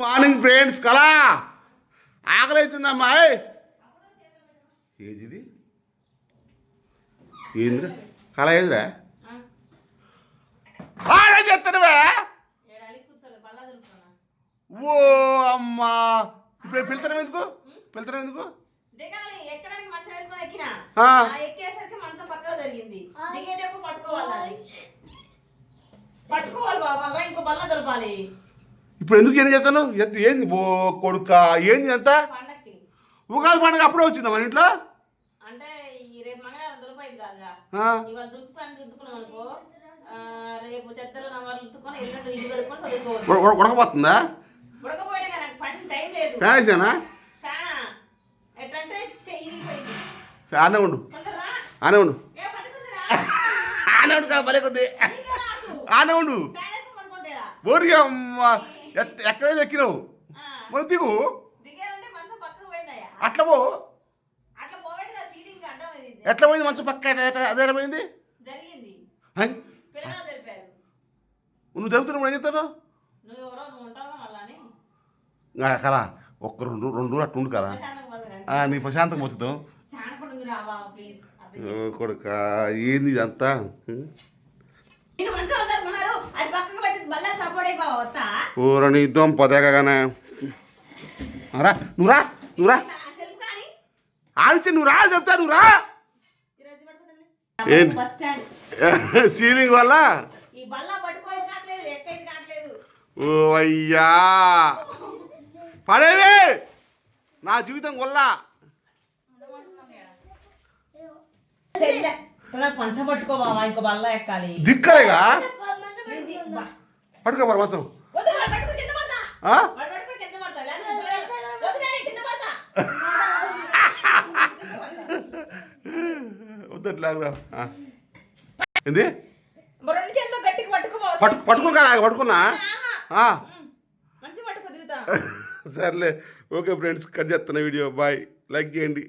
Morning friends కళా ఆకలి అవుతుందమ్మా ఏది ఇది ఏందిరా? కళ ఏదిరా? ఆడే చెప్తానువే ఓ అమ్మా. ఇప్పుడు పిలుతాం ఎందుకు? పిలుతాం ఎందుకు? పట్టుకోవాలి బాబా ఇంకో బల్ల దొరపాలి. ఇప్పుడు ఎందుకు ఏం చేస్తాను? ఎంత ఏంది ఓ కొడుక? ఏంది ఎంత పండక్కి. ఉగాది పండుగ అప్పుడే వచ్చిందా మన ఇంట్లో? ఉడకపోతుందా? ఫ్యాన్ వేసానా? ఆనే ఉండు. ఆనే ఉండు. ఆనే ఉండు భలే కొద్ది ఆనే ఉండు. ఫ్యాన్ ఎక్కడైతే ఎక్కినావు? మరి దిగు. అట్లా పో. ఎట్లా పోయింది మంచి పక్క? అదే పోయింది? నువ్వు చదువుతున్నావు ఏం చెప్తాను కదా ఒక్క రెండు రెండు రోజులు అట్లా ఉండు కదా నీ ప్రశాంతంగా పోతుందాం కొడుక ఏంది ఇదంతా? ఊరని ఇద్దాం పదేగానే రా నువ్వు రా నువ్వు రా సెల్ఫ్ కానీ? ఆడిచి నువ్వు రా చెప్తా నువ్వు రా సీలింగ్ వల్ల? ఓ అయ్యా. పడేవే. నా జీవితం వల్ల. సెల్లె పంచ పట్టుకో బాబా ఇంకో బల్ల ఎక్కాలి. దిక్కలేగా? పడుకో మరి మంచం. ఏంది? పట్టుకో పట్టుకో పట్టుకున్నా? పట్టుకో దిగుతా. సర్లే. ఓకే ఫ్రెండ్స్ కట్ చేస్తున్న వీడియో. బాయ్. లైక్ చేయండి.